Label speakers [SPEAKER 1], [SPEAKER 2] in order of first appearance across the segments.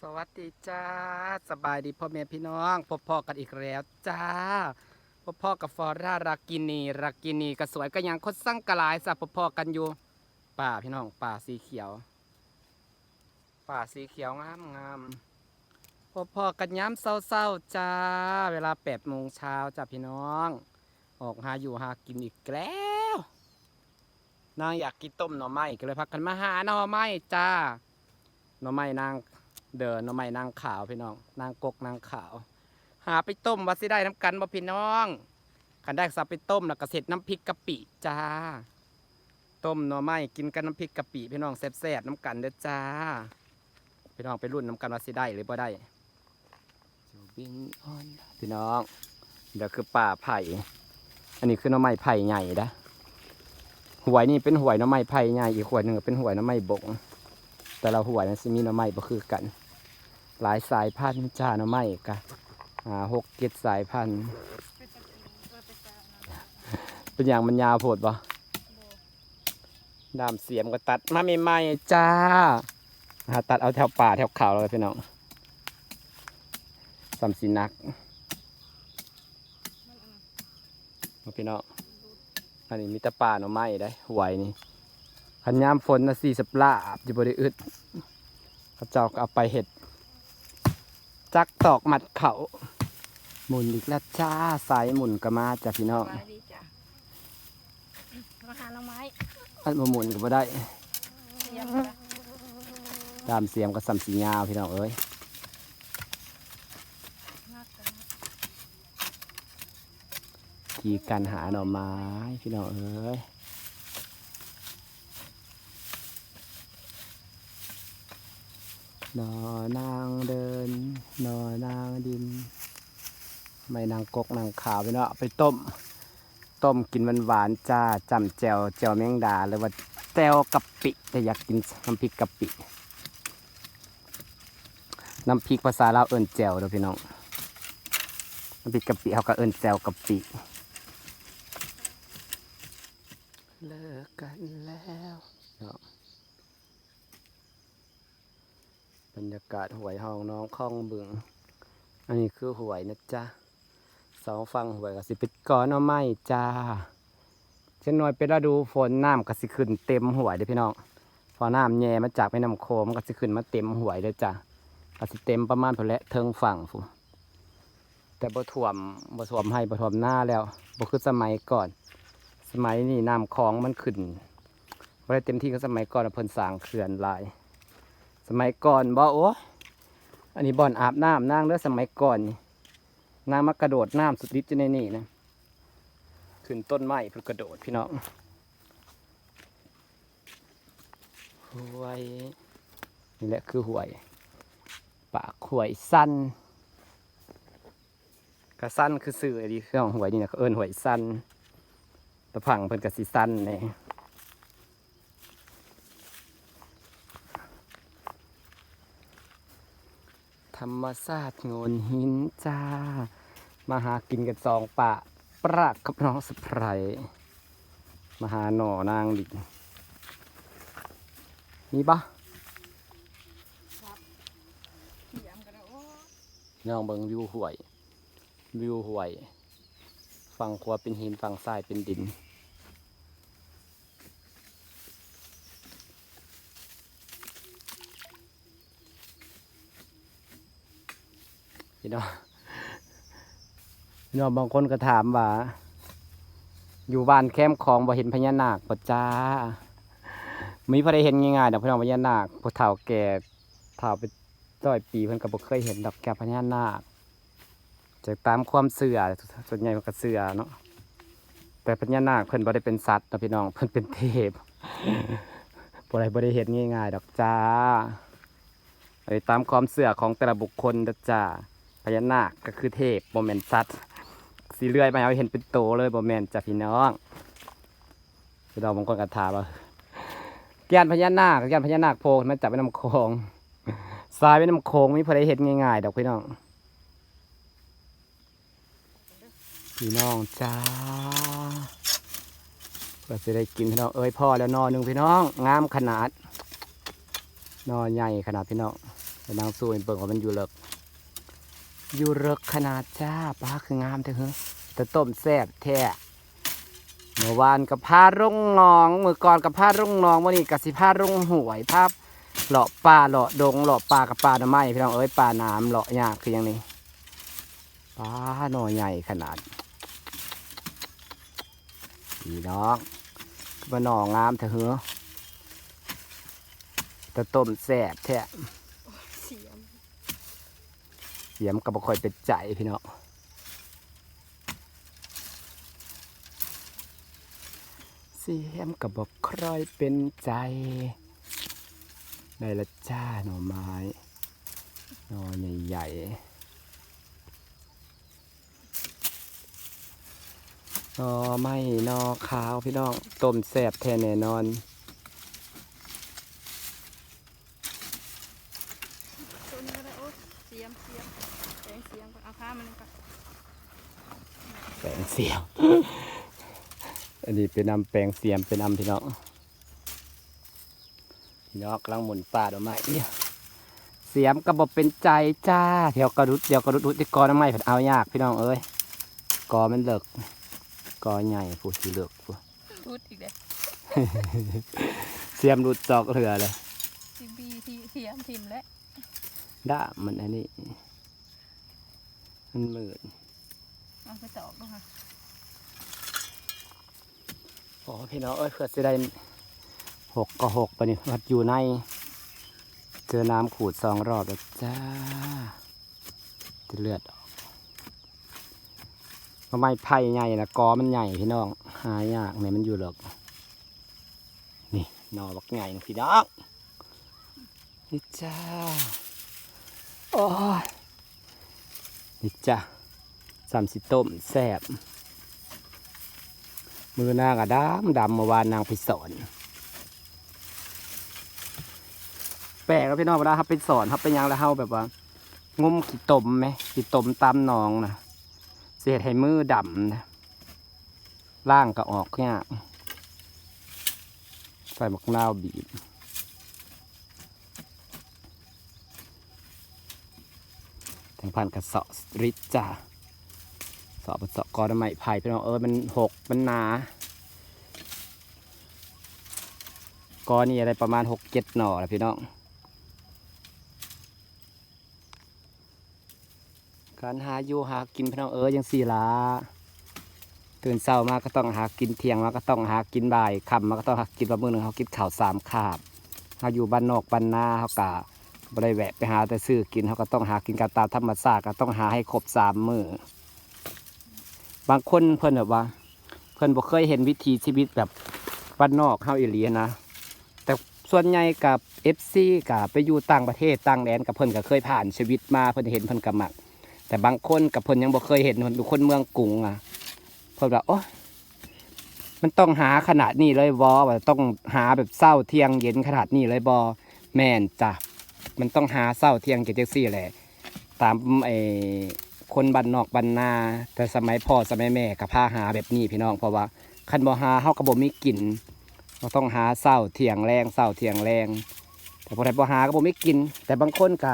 [SPEAKER 1] สวัสดีจ้า สบายดีพ่อแม่พี่น้องพบพ่อกันอีกแล้วจ้าพบพ่อกับฟอร่ารากินีรากินีก็สวยก็ยังคดสั่งกระลายสับพบพ่อกันอยู่ ป่าพี่น้องป่าสีเขียว ป่าสีเขียวงามงามพบพ่อกันย้ำเศร้าๆจ้า เวลาแปดโมงเช้าจ้าพี่น้อง ออกหาอยู่หากินอีกแล้วนางอยากกินต้มหน่อไม้ก็เลยพักกันมาหาหน่อไม้จ้าหน่อไม้นาง เดินน่อไม้นางขาวพี่น้องนางกกนางขาว หาไปต้มว่าสิได้น้ำกันบ่พี่น้องขันได้สับไปต้มแล้วก็เสร็จน้ำพริกกะปิจ้า ต้มหน่อไม้กินกันน้ำพริกกะปิพี่น้องแซ่บๆน้ำกันเด้อจ้า พี่น้องไปรุ่นน้ำกันว่าสิได้หรือบ่ได้จูบิงออนพี่น้องเดี๋ยวคือป่าไผ่ อันนี้คือหน่อไม้ไผ่ใหญ่นะหวยนี่เป็นหวยหน่อไม้ไผ่ใหญ่อีกหวยหนึ่งเป็นหวยหน่อไม้บงแต่ละหัวนั้นสิมีหน่อไม้บ่คือกัน หลายสายพันธุ์จ้าหน่อไม้กะอ่าหกเจ็ดสายพันธุ์เป็นอย่างมันยาวโพดบ่ดามเสียมก็ตัดมาใหม่ๆจ้าหาตัดเอาแถวป่าแถวเขาเลยพี่น้องสัมสีนักมาพี่น้องอันนี้มีแต่ป่าหน่อไม้ได้หวยนี่ขันยามฝนนะสี่สปลาบอยู่บริอึดเขาเจ้าก็เอาไปเห็ด จักตอกหมัดเขาหมุนอีกแล้วจ้าสายหมุนก็มาจ้ะพี่น้อง
[SPEAKER 2] สวัสดีจ้ะมาหาหน่อไม้
[SPEAKER 1] อันบ่หมุนก็บ่ได้
[SPEAKER 2] เสียบจ้ะ
[SPEAKER 1] ตามเสียมก็สัมสียาวพี่น้องเอ้ย
[SPEAKER 2] มากจ้ะ
[SPEAKER 1] ทีการหาหน่อไม้พี่น้องเอ้ย นอนางเดิน นอนางดิน ไม่นางกกนางขาวพี่น้องเอาไปต้ม ต้มกินหวานๆจ้าจำแจวแจวแมงดาหรือว่าแจวกะปิแต่อยากกินน้ำพริกกะปิ น้ำพริกภาษาลาวเอิ้นแจวเด้อพี่น้องน้ำพริกกะปิเขาก็เอิ้นแจวกะปิเลิกกันแล้วเนาะบรร ยากาศหวยห้องน้องข้องบึง อันนี้คือหวยนะจ๊ะสองฟังหวยก็สิปิดก่อนเอาไม่จ้าเช่นน้อยเป็นฤดูฝนน้ำก็สิขึ้นเต็มหวยเด้พี่น้องพอน้ำแย่มาจากแม่น้ำโขงมันก็สิขึ้นมาเต็มหวยเลยจ้ะก็สิเต็มประมาณพอและเทิงฝั่งฟูแต่บ่ท่วมบ่ท่วมให้บ่ท่วมหน้าแล้วบ่คือสมัยก่อน สมัยนี้น้ำคลองมันขึ้นบ่ได้เต็มที่ก็สมัยก่อนเพิ่นสร้างเขื่อนหลาย สมัยก่อนบ่โอ้อันนี้บ่อนอาบน้ำนางเด้อสมัยก่อนนี่นางมากระโดดน้ำสุดฤทธิ์จะในนี่นะขึ้นต้นไม้เพื่อกระโดดพี่น้องหวยนี่แหละคือหวยปากหวยสั้นกระสั้นคือสื่อไอ้ดีเครื่องหวยนี่นะเขาเอิ้นหวยสั้นตะพังเพิ่นกระสีสั้นเนี่ย ธรรมชาติโงนหินจ้า มาหากินกันสองปะ ปรากกับน้องสไพรมาหาหน่อนางดิมีปะ
[SPEAKER 2] เสียมกันนะโอ้
[SPEAKER 1] น้องเบิงวิวห่วย วิวห่วย ฝั่งขวาเป็นหินฝั่งซ้ายเป็นดิน พี่น้องพี่น้องบางคนก็ถามว่า อยู่บ้านแคมป์ของบ่เห็นพญานาคปะจ้ามีพอได้เห็นง่ายๆดอกพี่น้องพญานาคผู้เฒ่าแก่เฒ่าไปร้อยปีเพิ่นก็บ่เคยเห็นดอกแก่พญานาคจากตามความเชื่อส่วนใหญ่มันก็เชื่อเนาะแต่พญานาคเพิ่นบ่ได้เป็นสัตว์นะพี่น้องเพิ่นเป็นเทพบ่ได้บ่ได้เห็นง่ายๆดอกจ้าไอ้ตามความเชื่อของแต่ละบุคคลด้อจ้า พญานาคก็คือเทพโมเมนสัตว์สีเลื่อยมาเอาเห็นเป็นโตเลยโมเมนจ้ะพี่น้องพี่น้องบางคนก็ถามว่าแกนพญานาคแกนพญานาคโพมันจับไปน้ำโคงสายไปน้ำโคงไม่พอได้เห็นง่ายๆดอกพี่น้อง พี่น้องจ้าก็จะได้กินพี่น้องเอ้ยพ่อแล้วนอนหนึ่งพี่น้องงามขนาดนอนใหญ่ขนาดพี่น้องนางสู้เห็นเบิ่งว่ามันอยู่เลิก อยู่เลิกขนาดจ้าปลาคืองามเถอะเฮ้แต่ต้มแซ่บแท้เมื่อวานกับผ้ารุ่งนองเมื่อก่อนกับผ้ารุ่งนองวันนี้กับสิผ้ารุ่งหวยภาพเลาะปลาเลาะดงเลาะปลากับปลาหน่อไม้พี่น้องเอ้ยปลาน้ำเลาะยากคืออย่างนี้ปลาหน่อใหญ่ขนาดพี่น้องมาหน่องามเถอะเฮ้แต่ต้มแซ่บแท้
[SPEAKER 2] เสียม
[SPEAKER 1] ก็บ่ค่อยเป็นใจพี่น้องเสียมก็บ่ค่อยเป็นใจได้ละจ้าหน่อไม้หน่อใหญ่ๆหน่อไม้หน่อขาวพี่น้องต้มแซ่บแท้แน่นอน
[SPEAKER 2] ตัวนี้ก็ได้โอ้เสียมเสียมแกงเสียมก่อนเอาผ้ามันก่อน
[SPEAKER 1] แปลง เสียม อันนี้เป็นนำแปลงเสียมเป็นนำพี่น้องพี่น้องกำลังหมุนป่าดอกไม้เนี่ยเสียมกระบอกเป็นใจจ้าเดี๋ยวกระดุดเดี๋ยวกระดุดอุติกรน้ำไม้ผัดเอายากพี่น้องเอ้ยกอมันเลิกกอใหญ่ผู้สีเลือกผู้
[SPEAKER 2] รุดอีกเลย
[SPEAKER 1] เสียมรุดจอกเรือเลย
[SPEAKER 2] ทีบีทีเสียมทิมและ
[SPEAKER 1] ด้ามันอันนี้ มันมืด
[SPEAKER 2] เอาไปตอกดูค่ะ
[SPEAKER 1] โอ้พี่น้องเอ้ยเพื่อจะได้หกก็หกไปนี่วัดอยู่ใน เจอน้ำขูดสองรอบแล้วจ้าจะเลือดออกทำไมไผ่ใหญ่นะกอมันใหญ่พี่น้องหายากไหนมันอยู่หรอกนี่นอบักใหญ่นะพี่น้องนี่จ้าโอ้นี่จ้าสามสิต้มแซ่บ มือนางอะดำดำเมื่อวานนางไปสอนแปลกแล้วพี่น้องเวลาเขาไปสอนเขาไปยังแล้วเขาแบบว่างุ้มขี้ตมไหมขี้ตมตามหนองนะเสียให้มือดำนะล่างก็ออกเนี่ยใส่มะนาวบีบแทงพันกระเสอบริจ้า สอบสอบกอทำไมไผ่พี่น้องเออมันหกมันหนากอนี่อะไรประมาณหกเจ็ดหน่อแหละพี่น้องการหาอยู่หากินพี่น้องเออยังสี่ละตื่นเช้ามาก็ต้องหากินเที่ยงมาก็ต้องหากินบ่ายค่ำมาก็ต้องหากินประมือหนึ่งเขากินข้าวสามคาบเขาอยู่บ้านนอกบ้านนาเขากะบริแวะไปหาแต่ซื้อกินเขาก็ต้องหากินกันตามธรรมชาติก็ต้องหาให้ครบสามมือ บางคนเพิ่นแบบว่า เพิ่นบ่เคยเห็นวิถีชีวิตแบบบ้านนอกเฮาอีหลีนะ แต่ส่วนใหญ่กับ FC กับไปอยู่ต่างประเทศต่างแดนกับเพิ่นก็เคยผ่านชีวิตมาเพิ่นเห็นเพิ่นก็มักแต่บางคนกับเพิ่นยังบ่เคยเห็นเพิ่นเป็นคนเมืองกรุงอะเพิ่นว่าโอ้มันต้องหาขนาดนี้เลยบ่ว่าต้องหาแบบเช้าเที่ยงเย็นขนาดนี้เลยบ่แม่นจ้ะมันต้องหาเช้าเที่ยงเย็นจังซี่แหละตามไอ คนบ้านนอกบ้านนา แต่สมัยพ่อสมัยแม่กับพาหาแบบนี้พี่น้องเพราะว่าคันบ่หาเฮาก็บ่มีกินเราต้องหาเศร้าเทียงแรงเศร้าเทียงแรง แต่พอได้บ่หาก็บ่มีกิน แต่บางคนก็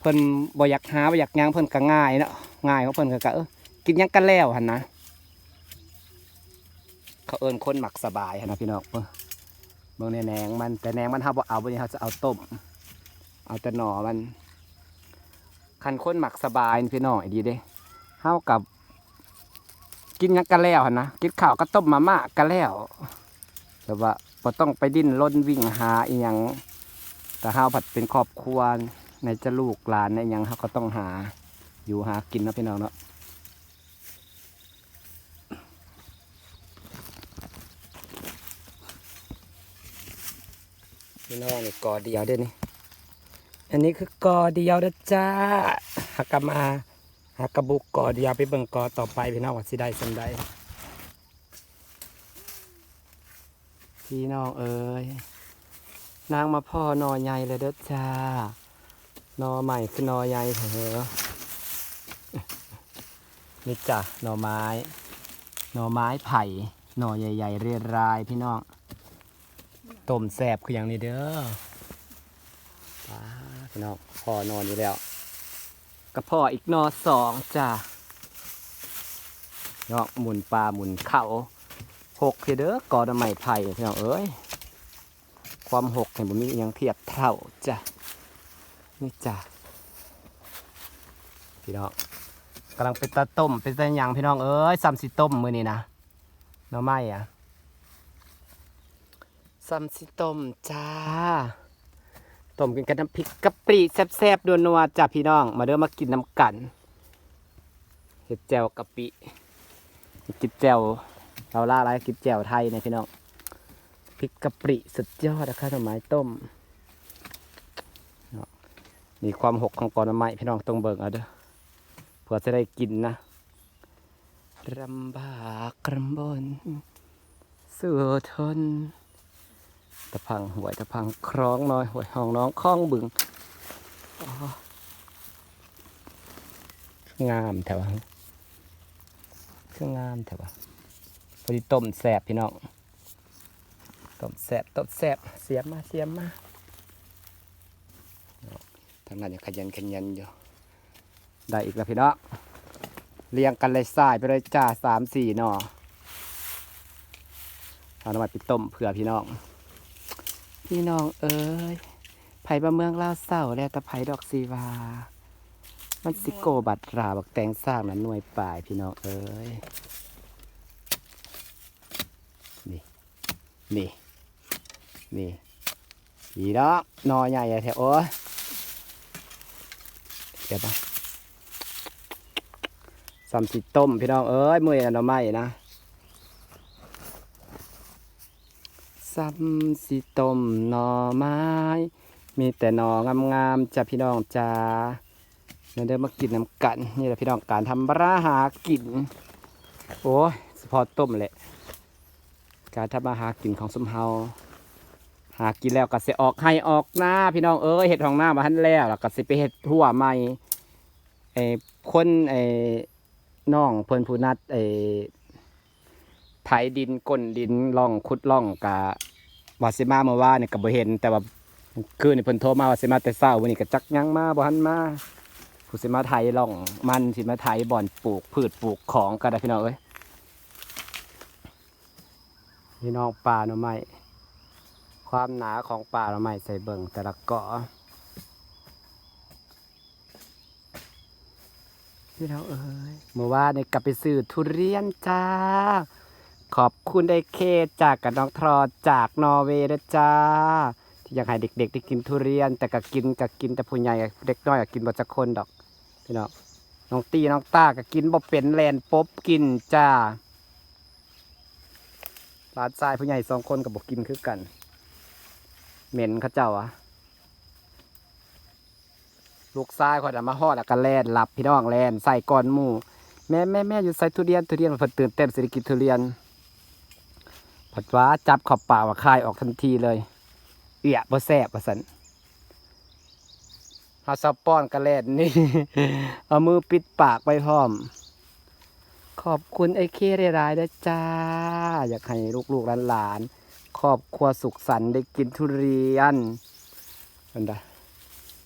[SPEAKER 1] เพิ่นบ่อยากหาบ่อยากหยังเพิ่นก็ง่ายเนาะง่ายของเพิ่นก็ก็เออกินยังกันแล้วหันนะ เขาเอิ้นคนหมักสบายหันนะพี่น้องเออเบิ่งในแหนงมันแต่แหนงมันเฮาบ่เอาบ่นี้เฮาจะเอาต้ม เอาแต่หน่อมัน คันคนหมักสบายพี่น้องไอ้ดีเด้เฮากับ กินยังกันแล้วนะกินข้าวก็ต้มมาม่ากันแล้วแต่ว่าบ่ต้องไปดิ้นรนวิ่งหาอีหยังแต่เฮาผัดเป็นครอบครัวในจะลูกหลานในหยังเฮาก็ต้องหาอยู่หากินนะพี่น้องเนาะพี่น้องนี่กอเดียวเด้อนี่ อันนี้คือกอเดียวนะจ้าหากกมาหากกระบุกกอเดียวไปเบิ่งกอต่อไปพี่น้องว่าสิได้สันใดพี่น้องเอ้ยนางมาพ่อนอใหญ่เลยเด้อจ้านอใหม่คือนอใหญ่เถอะนี่จ้ะหน่อไม้ หน่อไม้ไผ่ หน่อใหญ่ ๆ เรียรายพี่น้องต้มแสบคืออย่างนี้เด้อ พี่น้องพ่อนอนอยู่แล้วกระพ่ออีกนอสองจ้าเนาะหมุนปลาหมุนเขาหกเด้อกอดไม้ไผ่พี่น้องเอ้ยความหกเห็นบ่มีอิหยังเทียบเท่าจ้ะนี่จ้ะพี่น้องกำลังเป็นตาต้มเป็นตาหยังพี่น้องเอ้ยซ้ำสิต้มมือนี่นะน้อไม้อะซ้ำสิต้มจ้า ต้มกินกับน้ำพริกกะปิแซ่บๆนัวจ้ะพี่น้อง มาเด้อมากินน้ำกันเห็ดแจ่วกะปิกินแจ่วเราล่าอะไรกินแจ่วไทยเนี่ยพี่น้องพริกกะปิสุดยอดนะครับหน่อไม้ต้มนี่ความหกของกอนไม้พี่น้องต้องเบิ่งเอาเด้อเพื่อจะได้กินนะลำบากลำบนสู้ทน ตะพังหวยตะพังคล้องน้อยหวยห้องน้องคล้องบึงอ๋องามแถวะคืองามแถวะพอดีต้มแสบพี่น้องต้มแสบต้มแสบเสียมมาเสียมมาทางนั้นยังขยันขยันอยู่ได้อีกแล้วพี่น้องเรียงกันเลยสายไปเลยจ้าสามสี่หนอเอาน้ำมันไปต้มเผื่อพี่น้อง พี่น้องเอ้ยไผ่บะเมืองล่าเศร้าแล้วตะไผ่ดอกซีวา มันสิโกบัตราบักแตงสร้างนั้นหน่วยป่ายพี่น้องเอ้ยนี่ นี่ นี่ดีเนาะนอใหญ่แถวโอ้ยเดี๋ยวปะสามสิต้มพี่น้องเอ้ยมือหน่อไม้นะ ซ้ำสิต้มหน่อไม้ มีแต่หน่องามๆจ้ะพี่น้องจ้าเดี๋ยวมากินน้ำกันนี่แหละพี่น้องการทำราหากิน โอ้ยพาะต้มแหละ การทำมาหากินของสมเฮาหากินแล้วก็เสออกให้ออกหน้าพี่น้องเอ้ยเห็ดของหน้ามาทันแล้วแล้วก็สิไปเห็ดทั่วใหม่ไอ้คนไอ้น้องเพิ่นผู้นัดไอ้ไถดินก้นดินล่องขุดล่องกะ วาสิมาเมื่อวานนี่ยก็บ่เห็น แต่ว่าคืนนี่เพิ่นโทรมาว่าสิมาแต่เช้าวันนี้ก็จักยังมาบ่ทันมาผู้สิมาไถล่องมันสิมาไถบ่อนปลูกพืชปลูกของก็ได้พี่น้องเอ้ยพี่น้องป่าหน่อไม้ความหนาของป่าหน่อไม้ใส่เบิ่งแต่ละเกาะพี่น้องเอ้ยเมื่อวานนี่กลับไปซื้อทุเรียนจ้า ขอบคุณไอเคจากกับน้องทรอจากนอร์เวย์นะจ้าที่อยากให้เด็ก ๆ ได้กินทุเรียน แต่ก็กินก็กินแต่ผู้ใหญ่เด็กน้อยก็กินบ่จักคนดอกพี่น้องน้องตีน้องตาก็กินบ่เป็นแลนปบกินจ้าหลานชายผู้ใหญ่สองคนก็บ่กินคือกัน เหม็นเขาเจ้าอะลูกชายคนน่ะมาฮอดแล้วก็แลนหลับพี่น้องแลนใส่ก้อนหมูแม่แม่แม่อยู่ใส่ทุเรียนทุเรียนมันเพิ่นตื่นเต้นเศรษฐกิจทุเรียน ผัดว่าจับขอบปากว่าคายออกทันทีเลย เอี่ยบ่แซ่บว่สันเฮาซับป้อนกระแลดนี่ เอามือปิดปากไปพร้อม ขอบคุณไอ้เครายๆนะจ้า อยากให้ลูกๆหลานๆครอบครัวสุขสันต์ได้กินทุเรียนอันใด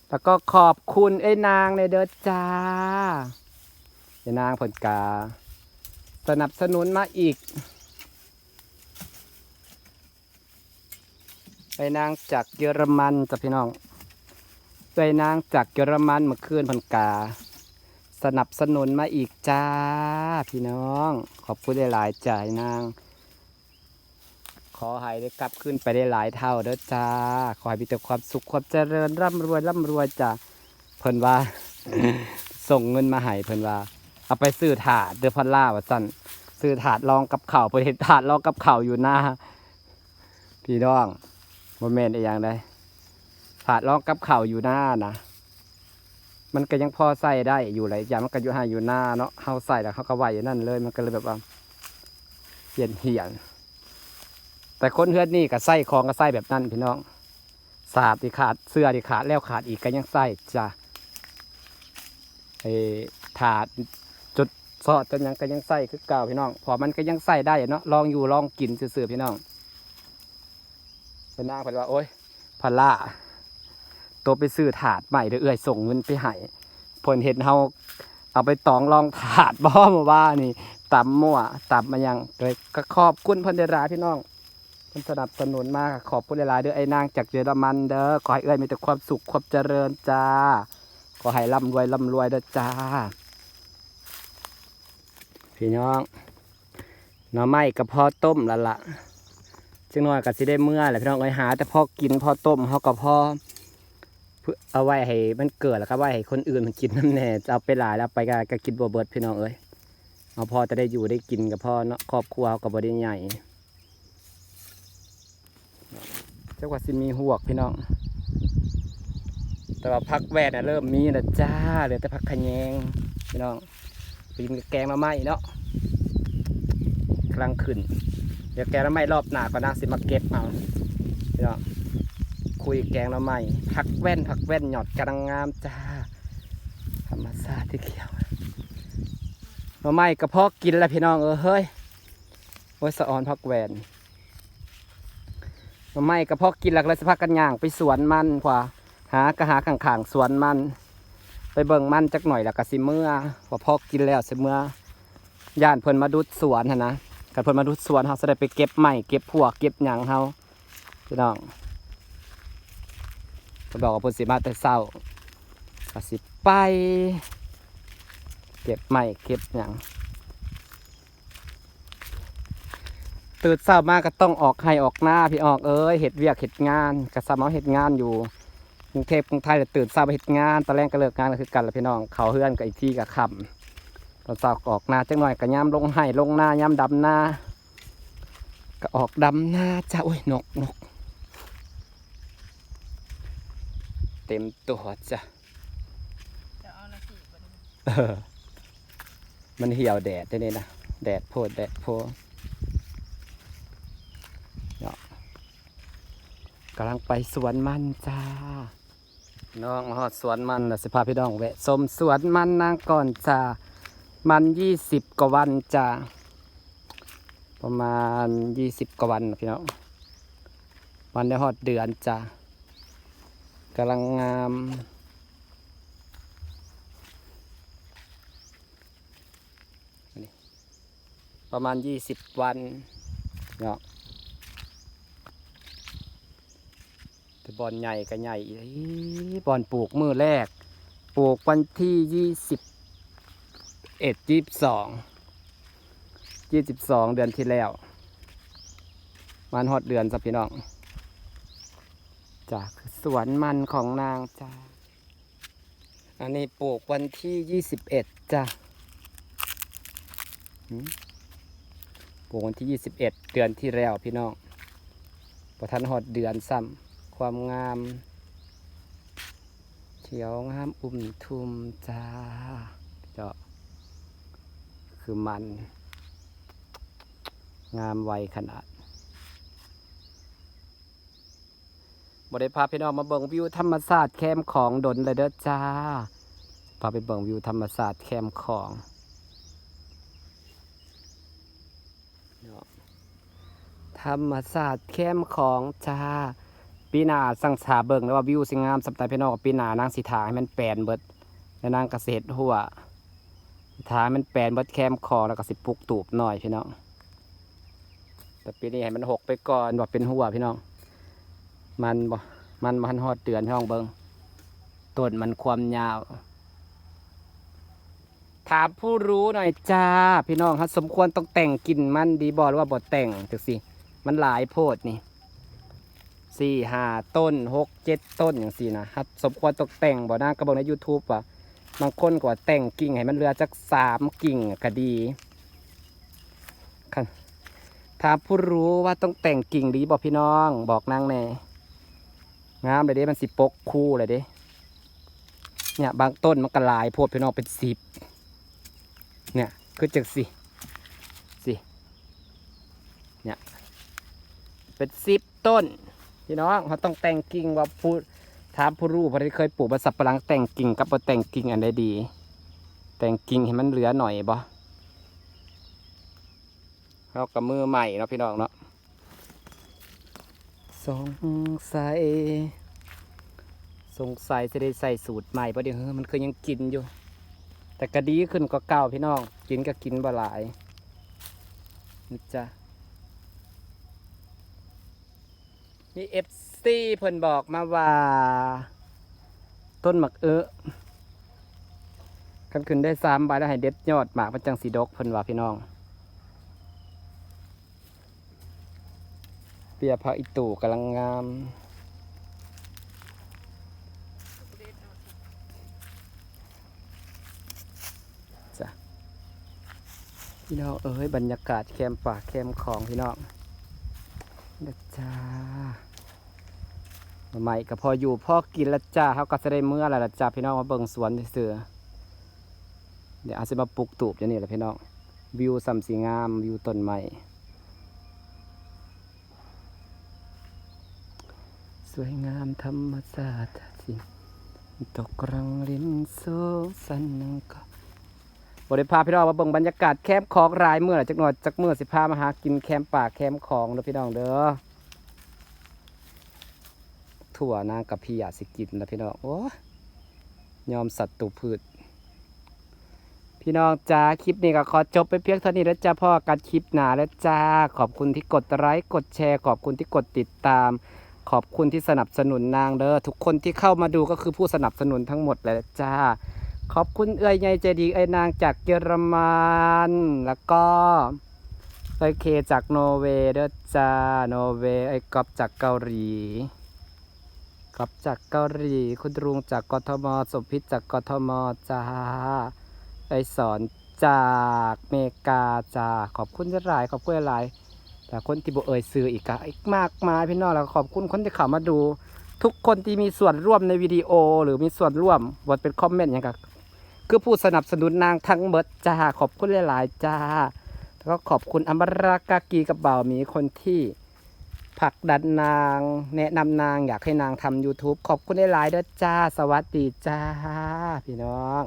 [SPEAKER 1] แล้วก็ขอบคุณไอ้นางในเด้อจ้าไอ้นางผลกา สนับสนุนมาอีก ไปนางจากเยอรมันจ้ะพี่น้องไปนางจากเยอรมันเมื่อคืนพันกา สนับสนุนมาอีกจ้า พี่น้อง ขอบคุณได้หลายๆจ่ายนาง ขอให้ได้กลับขึ้นไปได้หลายเท่าเด้อจ้า ขอให้มีแต่ความสุขความเจริญร่ำรวยร่ำรวยจ้าเพิ่นว่า ส่งเงินมาให้เพิ่นว่า เอาไปซื้อถาดเด้อพันล่าว่าสั่นซื้อถาดรองกับเข่าวเพิ่นเห็นถาดรองกับเข่าอยู่หน้า พี่น้อง โมเมนต์อีกอย่างใดผาดลองกับเข่าอยู่หน้านะมันก็ยังพอใส่ได้อยู่หลายอย่างมันก็อยู่หาอยู่หน้าเนาะเฮาใส่แล้วเขาก็ไหวอยู่นั่นเลย มันก็เลยแบบว่าเหียนเหียนแต่คนเฮือนนี่ก็ใส่ของก็ใส่แบบนั้นพี่น้องสาดที่ขาดเสื้อที่ขาดแล้วขาดอีกก็ยังใส่จ้ะไอ้ถาดจุดซอดจนยังก็ยังใส่คือเก่าพี่น้องพอมันก็ยังใส่ได้เนาะลองอยู่ลองกินซื่อๆพี่น้อง เป็นนางเพิ่นว่าโอ้ยพันล่าตัวไปซื้อถาดใหม่เด้อเอื้อยส่งเงินไปให้เพิ่นเห็นเฮาเอาไปตองลองถาดบ่มาว่านี่ตำมั่วตำมายังเลยก็ขอบคุณเพิ่นได้หลาพี่น้องเพิ่นสนับสนุนมากขอบคุณหลาเด้อไอ้นางจากเยอรมันเด้อขอให้เอื้อยมีแต่ความสุขความเจริญจ้าขอให้ร่ำรวยร่ำรวยเด้อจ้า พี่น้องหน่อไม้กับพ่อต้มและละ จังน้อยก็สิได้เมื่อแหละพี่น้องเอ้ยหา แต่พอกินพอต้มเขากับพ่อเพื่อเอาไว้ให้มันเกิดแล้วก็ไว้ให้คนอื่นมันกินน้ำแน่จะเอาไปหลายแล้วไปก็ก็กินบัวเบิดพี่น้องเอ้ยเอาพอจะได้อยู่ได้กินกับพ่อเนาะครอบครัวเขากับบริใหญ่เจ้าว่าสิมีหวกพี่น้อง แต่ว่าพักแวดนะเริ่มมีแล้วจ้าเหลือแต่พักขแยงพี่น้องไปกินแกงมาไหมเนาะกำลังขึ้น ดี๋ยวแกงมาไหมรอบหนาก็น่าสิมาเก็บเอาพี่น้องคุยแกงมาไหมพักแว่นพักแว่นหยอดกำลังงามจ้าธรรมชาติที่เขียวมาไหมกระเพาะกินแล้วพี่น้องเออเฮ้ยโอ้ยสะออนพักแว่นมาไหมกระเพาะกินแล้วก็เลยสพักกันย่างไปสวนมันกว่าหากระหาข้างๆสวนมัน ไปเบิ่งมันจักหน่อยแล้วก็สิเมื่อพอพอกินแล้วสิเมื่อย่านเพิ่นมาดุดสวนหั่นนะ กันเพิ่นมาดุดสวนเฮาจะได้ไปเก็บไม้เก็บพวกเก็บหยังเฮาพี่น้องเก็บอกว่าเพิ่นสิมาแต่เช้าก็สิไป เก็บไม้เก็บหยังตื่นเช้ามาก็ต้องออกให้ออกหน้าพี่ออกเอ้ยเฮ็ดเวียกเฮ็ดงานก็ซ้ำเอาเฮ็ดงานอยู่กรุงเทพกรุงไทยแต่ตื่นเช้าไปเฮ็ดงานตอนแรกก็เลิกงานก็คือกันแหละพี่น้องเขาเฮือนกับอีกที่กับคำ ตอนเช้าก็ออกนาจังหน่อยก็ย่ำลงไห้ลงนาย่ำดำนาก็ออกดำนาจ้าโอ้ยนกนกเต็มตัวจ้ะ
[SPEAKER 2] จะเอาละสิบัดนี้
[SPEAKER 1] เออมันเหี่ยวแดดได้เลยนะ แดดโพดแดดโพเนาะกำลังไปสวนมันจ้า น้องมาฮอดสวนมันนะสิพาพี่น้องแวะชมสวนมันนางก่อนจ้า มันยี่สิบกว่าวันจ้าประมาณยี่สิบกว่าวันพี่น้องวันได้ฮอดเดือนจ้ากำลังงามประมาณยี่สิบวันเนาะแต่บอนใหญ่ก็ใหญ่อีหลีบอนปลูกมือแรก ปลูกวันที่ยี่สิบ เอ็ดยี่สิบสองยี่สิบสองเดือนที่แล้วมันฮอดเดือนสับพี่น้องจากสวนมันของนางจ้าอันนี้ปลูกวันที่ยี่สิบเอ็ดจ้ะหืมปลูกวันที่21เอ็ดเดือนที่แล้วพี่น้องประทันหอดเดือนซ้ำความงามเขียวงามอุ่มทุมจ้าเจาะ คือมัน งามไวขนาดบได้พาพี่น้องมาเบิ่งวิวธรรมศาสตร์แคมของดนเลยเด้อจ้าพาไปเบิ่งวิวธรรมศาสตร์แคมของธรรมศาสตร์เข้มของจ้าปีหนาสังสาเบิ่งแล้วว่าวิวสิงามสำหรับพี่น้องปีหนานางสิทาให้มันแปลนเบิดแล้วนางเกษตรหัว ทาให้มันแปลนบดแคมขอแล้วก็สิปลุกตูบหน่อยพี่น้องแต่ปีนี้ให้มันหกไปก่อนว่าเป็นหัวพี่น้อง มันบ่มันมันฮอดเดือนพี่น้องเบิงต้นมันความยาว ถามผู้รู้หน่อยจ้าพี่น้องครับสมควรต้องแต่งกินมันดีบอหรือว่าบ่แต่งจังสิมันหลายโพดนี่สี่ห้าต้นหกเจ็ดต้นอย่างสี่นะครับสมควรตกแต่งบ่นะกระบอกใน YouTube ว่ะ บางคนก็ว่าแต่งกิ่งให้มันเหลือจักสามกิ่งก็ดีค่ะถ้าผู้รู้ว่าต้องแต่งกิ่งดีบอกพี่น้อง บอกนางแน่งามเลยเด้ มันสิปกคู่เลยเด้เนี่ยบางต้นมันก็ลายโพดพี่น้องเป็นสิบเนี่ยคือจักสิสิเนี่ยเป็นสิบต้น พี่น้องเขาต้องแต่งกิ่งว่าผู้ ถามผู้รู้พราะที่เคยปลูกมาสับปะหลังแต่งกิ่งกับบ่แต่งกิ่งอันใดดี แต่งกิ่งให้มันเหลือหน่อยบ่เรากับมือใหม่เนาะพี่น้องเนาะสงสัยสงสัยจะได้ใส่สูตรใหม่เพระเดี๋ยวเฮ้ยมันคือยังกินอยู่ แต่ก็ดีขึ้นกว่าเก่าพี่น้อง กินก็กินบ่หลายนี่จ้ะมีเอฟ ซีเพิ่นบอกมาว่า ต้นหมักเอะกันขึ้นได้สามใบแล้วให้เด็ดยอดหมากมันจังสีดกเพิ่นว่าพี่น้อง เปียพระอิตูกำลังงามจ้ะพี่น้องเอ้ยบรรยากาศแคมป่าแคมของพี่น้องนะจ้าใหม่ก็พออยู่พ่อกินล้วจ้าเขาก็จะได้เมื่อแล้วละจ้าพี่น้องมาเบิ่งสวนเสือเดี๋ยวอาจจะมาปลูกตูบอย่างนี้แหละพี่น้องวิวสัมสีงามวิวต้นไม้สวยงามธรรมชาติสิตกรังลินโซสันนังก็บริพาพี่น้องมาเบิ่งบรรยากาศแคมป์ของรายเมื่อไรจักหน่อยจักเมื่อสิพามาหากินแคมป์ป่าแคมป์ของเด้อพี่น้องเด้อ ถั่วนางกับพี่อยากสิกินนะพี่น้องโอ้ยอมสัตว์ตูพืช พี่น้องจ้าคลิปนี้ก็ขอจบไปเพียงเท่านี้แล้วจ้าพ่อกันคลิปหนาแล้วจ้า ขอบคุณที่กดไลค์กดแชร์ ขอบคุณที่กดติดตาม ขอบคุณที่สนับสนุนนางเด้อทุกคนที่เข้ามาดูก็คือผู้สนับสนุนทั้งหมดเลยจ้า ขอบคุณเอ้ยใหญ่ใจดีเอ้นางจากเยอรมันแล้วก็เอ้ยเคจากโนเวย์เด้อจ้า โนเวย์ไอ้กอบจากเกาหลี กอบจากเกาหลีคุณรุงจากกทมสมพิษจากกทมจ้าไอสอนจากเมกาจ้าขอบคุณหลายขอบคุณหลายแต่คนที่บเอ่ยซื้ออีกอะอีกมากมายพี่น้องแล้วขอบคุณคนที่เข้ามาดู ทุกคนที่มีส่วนร่วมในวิดีโอ หรือมีส่วนร่วมบทเป็นคอมเมนต์อย่างกับคือผู้สนับสนุนนางทั้งเบิดจ้าขอบคุณหลายๆจ้าแล้วก็ขอบคุณอมรากากีกับเบ่าหมีคนที่ ผักดันนาง แนะนำนางอยากให้นางทำ YouTube ขอบคุณได้หลายเด้อจ้า สวัสดีจ้า พี่น้อง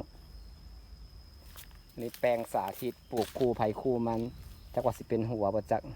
[SPEAKER 1] นี่แปลงสาธิตปลูกคูไผ่คูมันจักว่าสิเป็นหัวประจัก
[SPEAKER 2] ษ์